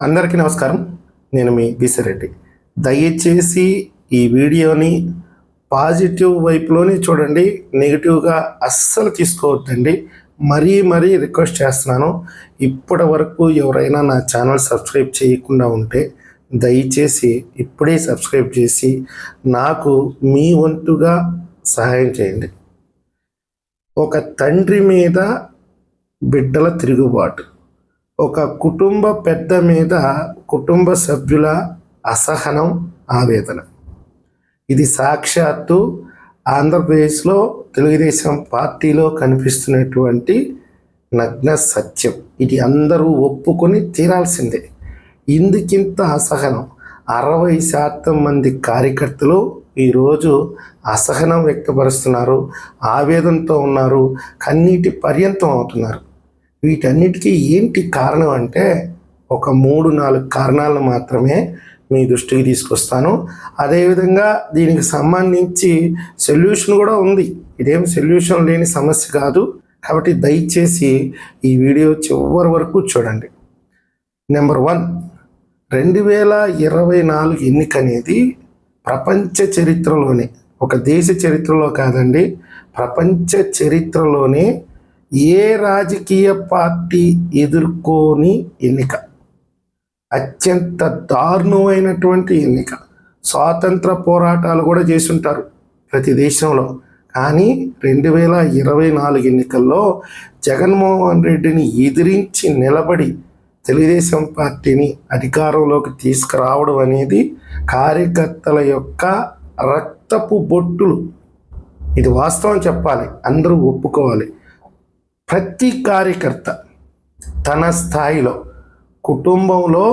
అందరికీ నమస్కారం. నేను మీ బిసిరెడ్డి. దయచేసి ఈ వీడియోని పాజిటివ్ వైపులోనే చూడండి నెగిటివ్గా అస్సలు తీసుకోవద్దండి. మరీ మరీ రిక్వెస్ట్ చేస్తున్నాను ఇప్పటి వరకు ఎవరైనా నా ఛానల్ సబ్స్క్రైబ్ చేయకుండా ఉంటే దయచేసి ఇప్పుడే సబ్స్క్రైబ్ చేసి నాకు మీ వంతుగా సహాయం చేయండి. ఒక తండ్రి మీద బిడ్డల తిరుగుబాటు. ఒక కుటుంబ పెద్ద మీద కుటుంబ సభ్యుల అసహనం ఆవేదన. ఇది సాక్షాత్తు ఆంధ్రప్రదేశ్లో తెలుగుదేశం పార్టీలో కనిపిస్తున్నటువంటి నగ్న సత్యం. ఇది అందరూ ఒప్పుకొని తీరాల్సిందే. ఇందుకింత అసహనం. అరవై శాతం మంది కార్యకర్తలు ఈరోజు అసహనం వ్యక్తపరుస్తున్నారు ఆవేదనతో ఉన్నారు కన్నీటి పర్యంతం అవుతున్నారు. వీటన్నిటికీ ఏంటి కారణం అంటే ఒక మూడు నాలుగు కారణాలను మాత్రమే మీ దృష్టికి తీసుకొస్తాను. అదేవిధంగా దీనికి సంబంధించి సొల్యూషన్ కూడా ఉంది. ఇదేం సొల్యూషన్ లేని సమస్య కాదు. కాబట్టి దయచేసి ఈ వీడియో చివరి వరకు చూడండి. నెంబర్ వన్ రెండు వేల ఇరవై నాలుగు ఎన్నిక అనేది ప్రపంచ చరిత్రలోనే ఒక దేశ చరిత్రలో కాదండి ప్రపంచ చరిత్రలోనే ఏ రాజకీయ పార్టీ ఎదుర్కోని ఎన్నిక? అత్యంత దారుణమైనటువంటి ఎన్నిక. స్వాతంత్ర పోరాటాలు కూడా చేసుంటారు ప్రతి దేశంలో. కానీ రెండు వేల ఇరవై నాలుగు ఎన్నికల్లో జగన్మోహన్ రెడ్డిని ఎదిరించి నిలబడి తెలుగుదేశం పార్టీని అధికారంలోకి తీసుకురావడం అనేది కార్యకర్తల యొక్క రక్తపు బొట్టులు. ఇది వాస్తవం చెప్పాలి. అందరూ ఒప్పుకోవాలి. ప్రతి కార్యకర్త తన స్థాయిలో కుటుంబంలో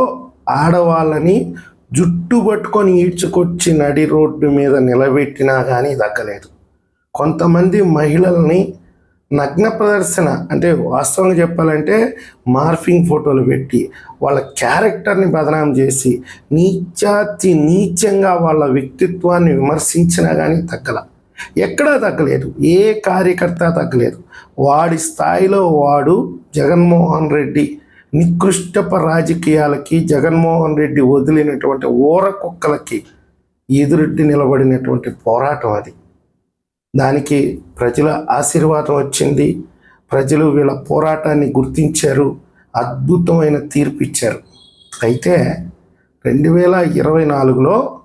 ఆడవాళ్ళని జుట్టు పట్టుకొని ఈడ్చుకొచ్చి నడి రోడ్డు మీద నిలబెట్టినా కానీ దక్కలేదు కొంతమంది మహిళల్ని నగ్న ప్రదర్శన అంటే వాస్తవంగా చెప్పాలంటే మార్ఫింగ్ ఫోటోలు పెట్టి వాళ్ళ క్యారెక్టర్ని బదనాం చేసి నీచాతి నీచంగా వాళ్ళ వ్యక్తిత్వాన్ని విమర్శించినా కానీ తగ్గల. ఎక్కడా తగ్గలేదు ఏ కార్యకర్త తగ్గలేదు. వాడి స్థాయిలో వాడు జగన్మోహన్ రెడ్డి నికృష్టప రాజకీయాలకి జగన్మోహన్ రెడ్డి వదిలినటువంటి ఊర కుక్కలకి ఎదురెడ్డి నిలబడినటువంటి పోరాటం అది. దానికి ప్రజల ఆశీర్వాదం వచ్చింది. ప్రజలు వీళ్ళ పోరాటాన్ని గుర్తించారు అద్భుతమైన తీర్పు ఇచ్చారు. అయితే రెండు వేల ఇరవై నాలుగులో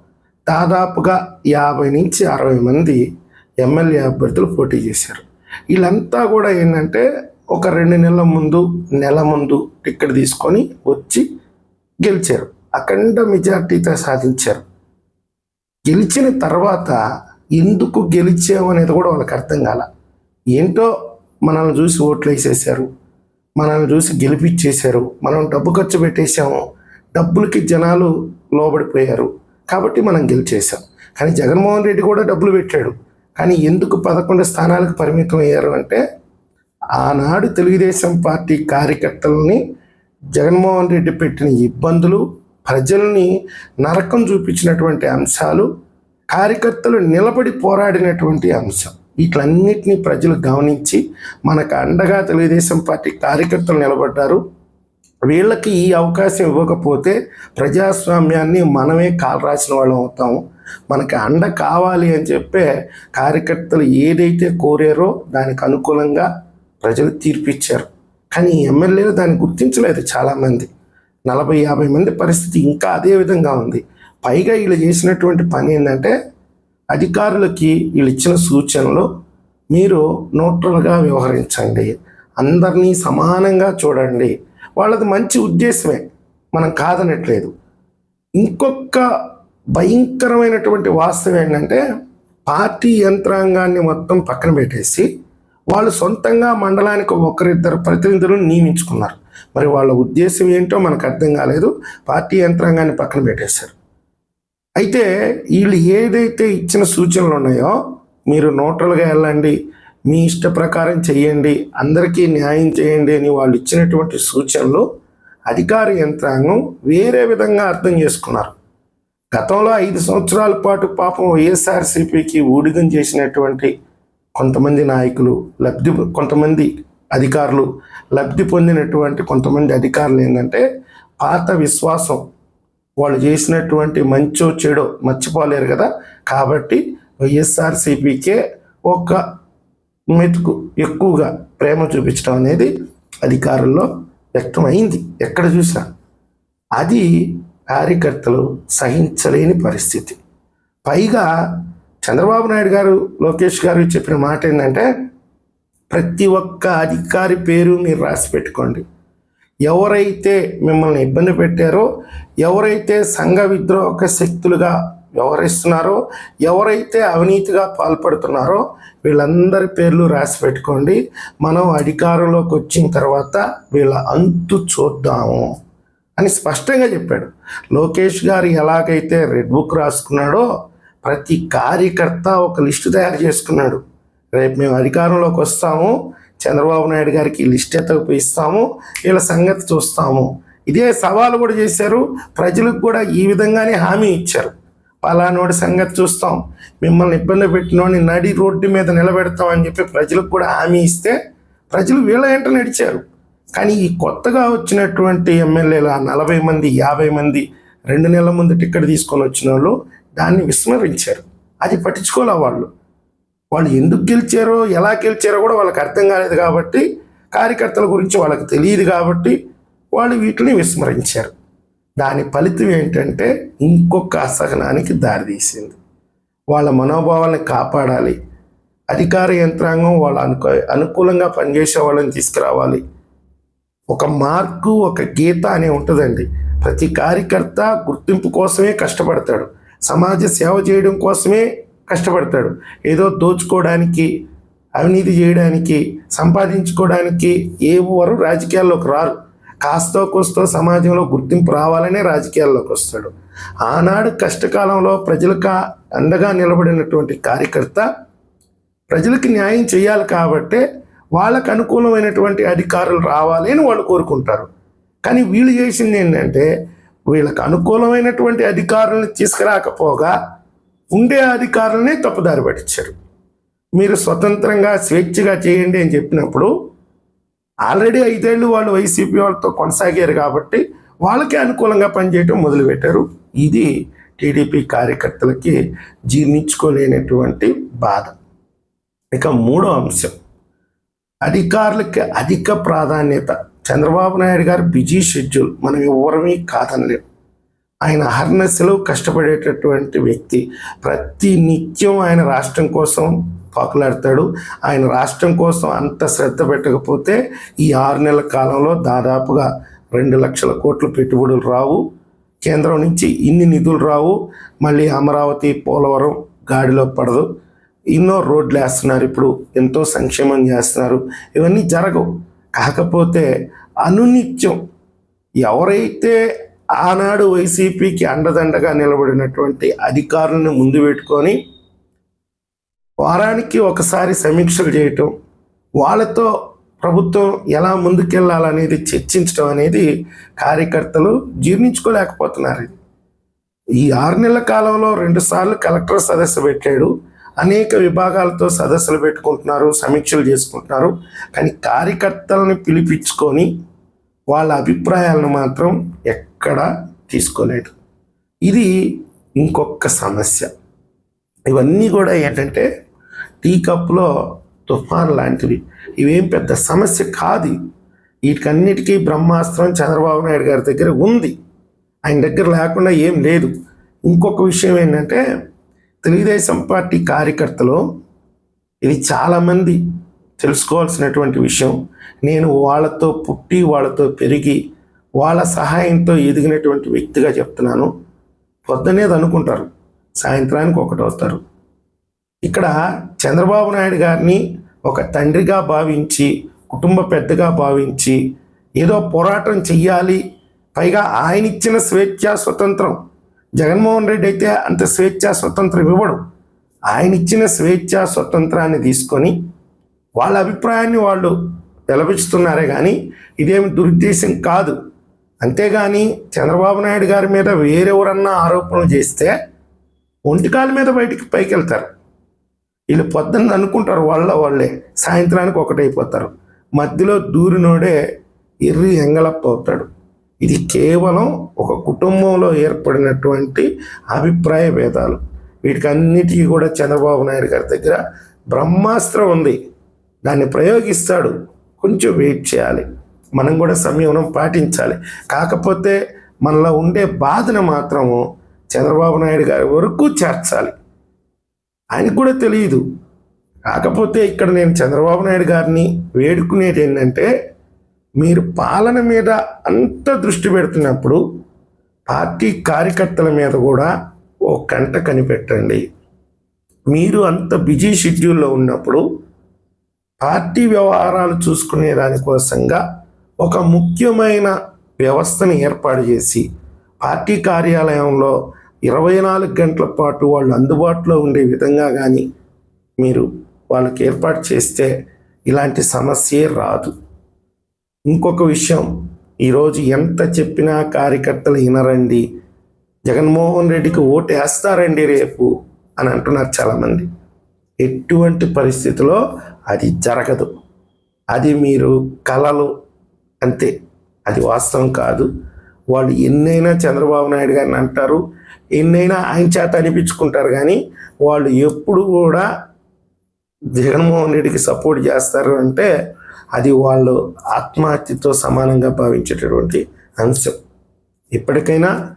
దాదాపుగా యాభై నుంచి అరవై మంది ఎమ్మెల్యే అభ్యర్థులు పోటీ చేశారు. వీళ్ళంతా కూడా ఏంటంటే ఒక రెండు నెలల ముందు నెల ముందు టిక్కెట్ తీసుకొని వచ్చి గెలిచారు. అఖండ మెజార్టీతో సాధించారు. గెలిచిన తర్వాత ఎందుకు గెలిచాము అనేది కూడా వాళ్ళకి అర్థం కాల. ఏంటో మనల్ని చూసి ఓట్లు వేసేసారు మనల్ని చూసి గెలిపించేశారు. మనం డబ్బు ఖర్చు పెట్టేశాము. డబ్బులకి జనాలు లోబడిపోయారు. కాబట్టి మనం గెలిచేసాం కానీ జగన్మోహన్ రెడ్డి కూడా డబ్బులు పెట్టాడు. కానీ ఎందుకు పదకొండు స్థానాలకు పరిమితం అయ్యారు అంటే ఆనాడు తెలుగుదేశం పార్టీ కార్యకర్తలని జగన్మోహన్ రెడ్డి పెట్టిన ఇబ్బందులు ప్రజల్ని నరకం చూపించినటువంటి అంశాలు కార్యకర్తలు నిలబడి పోరాడినటువంటి అంశం. వీటిలన్నిటినీ ప్రజలు గమనించి మనకు అండగా తెలుగుదేశం పార్టీ కార్యకర్తలు నిలబడ్డారు. వీళ్ళకి ఈ అవకాశం ఇవ్వకపోతే ప్రజాస్వామ్యాన్ని మనమే కాలు రాసిన వాళ్ళం అవుతాము. మనకి అండ కావాలి అని చెప్పే కార్యకర్తలు ఏదైతే కోరారో దానికి అనుకూలంగా ప్రజలు తీర్పిచ్చారు. కానీ ఎమ్మెల్యేలు దాన్ని గుర్తించలేదు చాలామంది. నలభై యాభై మంది పరిస్థితి ఇంకా అదే విధంగా ఉంది. పైగా వీళ్ళు చేసినటువంటి పని ఏంటంటే అధికారులకి వీళ్ళు ఇచ్చిన సూచనలు మీరు న్యూట్రల్గా వ్యవహరించండి. అందరినీ సమానంగా చూడండి. వాళ్ళది మంచి ఉద్దేశమే. మనం కాదనట్లేదు. ఇంకొక భయంకరమైనటువంటి వాస్తవం ఏంటంటే పార్టీ యంత్రాంగాన్ని మొత్తం పక్కన పెట్టేసి వాళ్ళు సొంతంగా మండలానికి ఒకరిద్దరు ప్రతినిధులను నియమించుకున్నారు. మరి వాళ్ళ ఉద్దేశం ఏంటో మనకు అర్థం కాలేదు. పార్టీ యంత్రాంగాన్ని పక్కన పెట్టేశారు. అయితే వీళ్ళు ఏదైతే ఇచ్చిన సూచనలు ఉన్నాయో మీరు న్యూట్రల్గా వెళ్ళండి మీ ఇష్ట ప్రకారం చేయండి అందరికీ న్యాయం చేయండి అని వాళ్ళు ఇచ్చినటువంటి సూచనలు అధికార యంత్రాంగం వేరే విధంగా అర్థం చేసుకున్నారు. గతంలో ఐదు సంవత్సరాల పాటు పాపం వైఎస్ఆర్సీపీకి ఊడిగం చేసినటువంటి కొంతమంది నాయకులు లబ్ధి కొంతమంది అధికారులు లబ్ధి పొందినటువంటి కొంతమంది అధికారులు ఏంటంటే పాత విశ్వాసం వాళ్ళు చేసినటువంటి మంచో చెడో మర్చిపోలేరు కదా. కాబట్టి వైఎస్ఆర్సీపీకే ఒక మెతుకు ఎక్కువగా ప్రేమ చూపించడం అనేది అధికారుల్లో వ్యక్తమైంది. ఎక్కడ చూసినా. అది కార్యకర్తలు సహించలేని పరిస్థితి. పైగా చంద్రబాబు నాయుడు గారు లోకేష్ గారు చెప్పిన మాట ఏంటంటే ప్రతి ఒక్క అధికారి పేరు మీరు రాసి పెట్టుకోండి. ఎవరైతే మిమ్మల్ని ఇబ్బంది పెట్టారో ఎవరైతే సంఘ విద్రోహక శక్తులుగా వ్యవహరిస్తున్నారో ఎవరైతే అవినీతిగా పాల్పడుతున్నారో వీళ్ళందరి పేర్లు రాసి పెట్టుకోండి. మనం అధికారంలోకి వచ్చిన తర్వాత వీళ్ళ అంతు చూద్దాము. అని స్పష్టంగా చెప్పాడు. లోకేష్ గారు ఎలాగైతే రెడ్ బుక్ రాసుకున్నాడో ప్రతి కార్యకర్త ఒక లిస్టు తయారు చేసుకున్నాడు. రేపు మేము అధికారంలోకి వస్తాము చంద్రబాబు నాయుడు గారికి లిస్ట్ ఎత్తకు ఇస్తాము వీళ్ళ సంగతి చూస్తాము. ఇదే సవాలు కూడా చేశారు. ప్రజలకు కూడా ఈ విధంగానే హామీ ఇచ్చారు. పలానోడి సంగతి చూస్తాం. మిమ్మల్ని ఇబ్బంది పెట్టినోడిని నడి రోడ్డు మీద నిలబెడతాం అని చెప్పి ప్రజలకు కూడా హామీ ఇస్తే ప్రజలు వీళ్ళ వెంట నడిచారు. కానీ ఈ కొత్తగా వచ్చినటువంటి ఎమ్మెల్యేలు ఆ నలభై మంది యాభై మంది రెండు నెలల ముందు టికెట్ తీసుకొని వచ్చిన వాళ్ళు దాన్ని విస్మరించారు. అది పట్టించుకోలే వాళ్ళు. వాళ్ళు ఎందుకు గెలిచారో ఎలా గెలిచారో కూడా వాళ్ళకి అర్థం కాలేదు కాబట్టి కార్యకర్తల గురించి వాళ్ళకి తెలియదు కాబట్టి వాళ్ళు వీటిని విస్మరించారు. దాని ఫలితం ఏంటంటే ఇంకొక అసహనానికి దారితీసింది వాళ్ళ మనోభావాలను కాపాడాలి. అధికార యంత్రాంగం వాళ్ళ అనుకూ అనుకూలంగా పనిచేసే వాళ్ళని తీసుకురావాలి. ఒక మార్కు ఒక గీత అనే ఉంటుందండి. ప్రతి కార్యకర్త గుర్తింపు కోసమే కష్టపడతాడు. సమాజ సేవ చేయడం కోసమే కష్టపడతాడు. ఏదో దోచుకోవడానికి అవినీతి చేయడానికి సంపాదించుకోవడానికి ఏ ఎవరు రాజకీయాల్లోకి రారు. కాస్తో కోస్తో సమాజంలో గుర్తింపు రావాలనే రాజకీయాల్లోకి వస్తాడు. ఆనాడు కష్టకాలంలో ప్రజలకు అండగా నిలబడినటువంటి కార్యకర్త ప్రజలకు న్యాయం చేయాలి కాబట్టే వాళ్ళకు అనుకూలమైనటువంటి అధికారులు రావాలి అని వాళ్ళు కోరుకుంటారు. కానీ వీళ్ళు చేసింది ఏంటంటే వీళ్ళకు అనుకూలమైనటువంటి అధికారులను తీసుకురాకపోగా ఉండే అధికారులనే తప్పుదారి పట్టించారు. మీరు స్వతంత్రంగా స్వేచ్ఛగా చేయండి అని చెప్పినప్పుడు ఆల్రెడీ ఐదేళ్ళు వాళ్ళు వైసీపీ వాళ్ళతో కొనసాగారు కాబట్టి వాళ్ళకే అనుకూలంగా పనిచేయటం మొదలుపెట్టారు. ఇది టీడీపీ కార్యకర్తలకి జీర్ణించుకోలేనటువంటి బాధ. ఇక మూడో అంశం. అధికారులకి అధిక ప్రాధాన్యత. చంద్రబాబు నాయుడు గారు బిజీ షెడ్యూల్ మనం ఎవరమీ కాదనలేం. ఆయన అహర్నశలో కష్టపడేటటువంటి వ్యక్తి. ప్రతి నిత్యం ఆయన రాష్ట్రం కోసం పాకులాడతాడు. ఆయన రాష్ట్రం కోసం అంత శ్రద్ధ పెట్టకపోతే ఈ ఆరు నెలల కాలంలో దాదాపుగా రెండు లక్షల కోట్ల పెట్టుబడులు రావు. కేంద్రం నుంచి ఇన్ని నిధులు రావు. మళ్ళీ అమరావతి పోలవరం గాడిలో పడదు. ఎన్నో రోడ్లు వేస్తున్నారు ఇప్పుడు ఎంతో సంక్షేమం చేస్తున్నారు. ఇవన్నీ జరగవు. కాకపోతే అనునిత్యం. ఎవరైతే ఆనాడు వైసీపీకి అండదండగా నిలబడినటువంటి అధికారులను ముందు పెట్టుకొని వారానికి ఒకసారి సమీక్షలు చేయటం వాళ్ళతో ప్రభుత్వం ఎలా ముందుకెళ్ళాలనేది చర్చించడం అనేది కార్యకర్తలు జీర్ణించుకోలేకపోతున్నారు. ఈ ఆరు నెలల కాలంలో రెండుసార్లు కలెక్టర్ సదస్సు పెట్టాడు. అనేక విభాగాలతో సదస్సులు పెట్టుకుంటున్నారు సమీక్షలు చేసుకుంటున్నారు. కానీ కార్యకర్తలను పిలిపించుకొని వాళ్ళ అభిప్రాయాలను మాత్రం ఎక్కడ తీసుకోలేడు ఇది ఇంకొక సమస్య. ఇవన్నీ కూడా ఏంటంటే టీ కప్లో తుఫాన్ లాంటివి. ఇవేం పెద్ద సమస్య కాదు. వీటికన్నిటికీ బ్రహ్మాస్త్రం చంద్రబాబు నాయుడు గారి దగ్గర ఉంది. ఆయన దగ్గర లేకుండా ఏం లేదు. ఇంకొక విషయం ఏంటంటే తెలుగుదేశం పార్టీ కార్యకర్తలు ఇది చాలామంది తెలుసుకోవాల్సినటువంటి విషయం. నేను వాళ్ళతో పుట్టి వాళ్ళతో పెరిగి వాళ్ళ సహాయంతో ఎదిగినటువంటి వ్యక్తిగా చెప్తున్నాను. పొద్దునేది అనుకుంటారు. సాయంత్రానికి ఒకటి వస్తారు. ఇక్కడ చంద్రబాబు నాయుడు గారిని ఒక తండ్రిగా భావించి కుటుంబ పెద్దగా భావించి ఏదో పోరాటం చెయ్యాలి. పైగా ఆయన ఇచ్చిన స్వేచ్ఛ స్వతంత్రం. జగన్మోహన్ రెడ్డి అయితే అంత స్వేచ్ఛ స్వతంత్రం ఇవ్వడు. ఆయన ఇచ్చిన స్వేచ్ఛ స్వతంత్రాన్ని తీసుకొని వాళ్ళ అభిప్రాయాన్ని వాళ్ళు విలపిస్తున్నారే కానీ ఇదేమి దురుద్దేశం కాదు. అంతేగాని చంద్రబాబు నాయుడు గారి మీద వేరెవరన్నా ఆరోపణలు చేస్తే ఒంటికాల మీద బయటికి పైకి వెళ్తారు వీళ్ళు పొద్దున్న అనుకుంటారు వాళ్ళ వాళ్ళే సాయంత్రానికి ఒకటైపోతారు. మధ్యలో దూరినోడే ఎర్రి ఎంగలప్ప అవుతాడు. ఇది కేవలం ఒక కుటుంబంలో ఏర్పడినటువంటి అభిప్రాయ భేదాలు. వీటికి అన్నిటికీ కూడా చంద్రబాబు నాయుడు గారి దగ్గర బ్రహ్మాస్త్రం ఉంది. దాన్ని ప్రయోగిస్తాడు. కొంచెం వెయిట్ చేయాలి. మనం కూడా సంయమనం పాటించాలి. కాకపోతే మనలో ఉండే బాధను మాత్రము చంద్రబాబు నాయుడు గారి వరకు చేర్చాలి. ఆయనకు కూడా తెలియదు. కాకపోతే ఇక్కడ నేను చంద్రబాబు నాయుడు గారిని వేడుకునేది ఏంటంటే మీరు పాలన మీద అంత దృష్టి పెడుతున్నప్పుడు పార్టీ కార్యకర్తల మీద కూడా ఓ కంట కనిపెట్టండి. మీరు అంత బిజీ షెడ్యూల్లో ఉన్నప్పుడు పార్టీ వ్యవహారాలు చూసుకునే దానికోసంగా ఒక ముఖ్యమైన వ్యవస్థను ఏర్పాటు చేసి పార్టీ కార్యాలయంలో ఇరవై నాలుగు గంటల పాటు వాళ్ళు అందుబాటులో ఉండే విధంగా కానీ మీరు వాళ్ళకి ఏర్పాటు చేస్తే ఇలాంటి సమస్యే రాదు. ఇంకొక విషయం. ఈరోజు ఎంత చెప్పినా కార్యకర్తలు వినరండి. జగన్మోహన్ రెడ్డికి ఓటు వేస్తారండి రేపు అని అంటున్నారు చాలామంది. ఎటువంటి పరిస్థితిలో అది జరగదు. అది మీరు కలలు అంతే. అది వాస్తవం కాదు. వాళ్ళు ఎన్నైనా చంద్రబాబు నాయుడు గారిని అంటారు. ఎన్నైనా ఆయన చేత అనిపించుకుంటారు కానీ వాళ్ళు ఎప్పుడు కూడా జగన్మోహన్ రెడ్డికి సపోర్ట్ చేస్తారు అంటే అది వాళ్ళు ఆత్మహత్యతో సమానంగా భావించేటటువంటి అంశం. ఇప్పటికైనా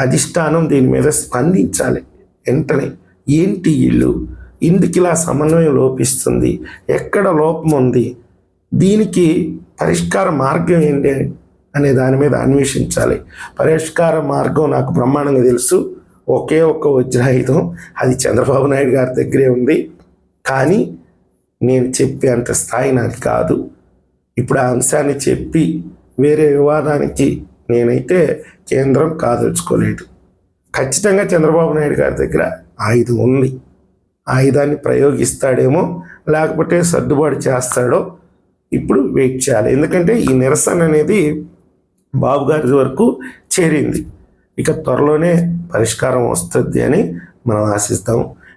అధిష్టానం దీని మీద స్పందించాలి. వెంటనే ఏంటి ఇల్లు? ఇందుకు ఇలా సమన్వయం లోపిస్తుంది? ఎక్కడ లోపం ఉంది? దీనికి పరిష్కార మార్గం ఏంటి అనే దాని మీద అన్వేషించాలి. పరిష్కార మార్గం నాకు బ్రహ్మాండంగా తెలుసు. ఒకే ఒక్క వజ్రాయుధం. అది చంద్రబాబు నాయుడు గారి దగ్గరే ఉంది. కానీ నేను చెప్పే అంత స్థాయి నాకు కాదు. ఇప్పుడు ఆ అంశాన్ని చెప్పి వేరే వివాదానికి నేనైతే కేంద్రం కాదలుచుకోలేదు. ఖచ్చితంగా చంద్రబాబు నాయుడు గారి దగ్గర ఆయుధం ఉంది. ఆయుధాన్ని ప్రయోగిస్తాడేమో లేకపోతే సర్దుబాటు చేస్తాడో ఇప్పుడు వెయిట్ చేయాలి. ఎందుకంటే ఈ నిరసన అనేది బాబు గారి వరకు చేరింది. ఇక త్వరలోనే పరిష్కారం వస్తుంది అని మనం ఆశిస్తాము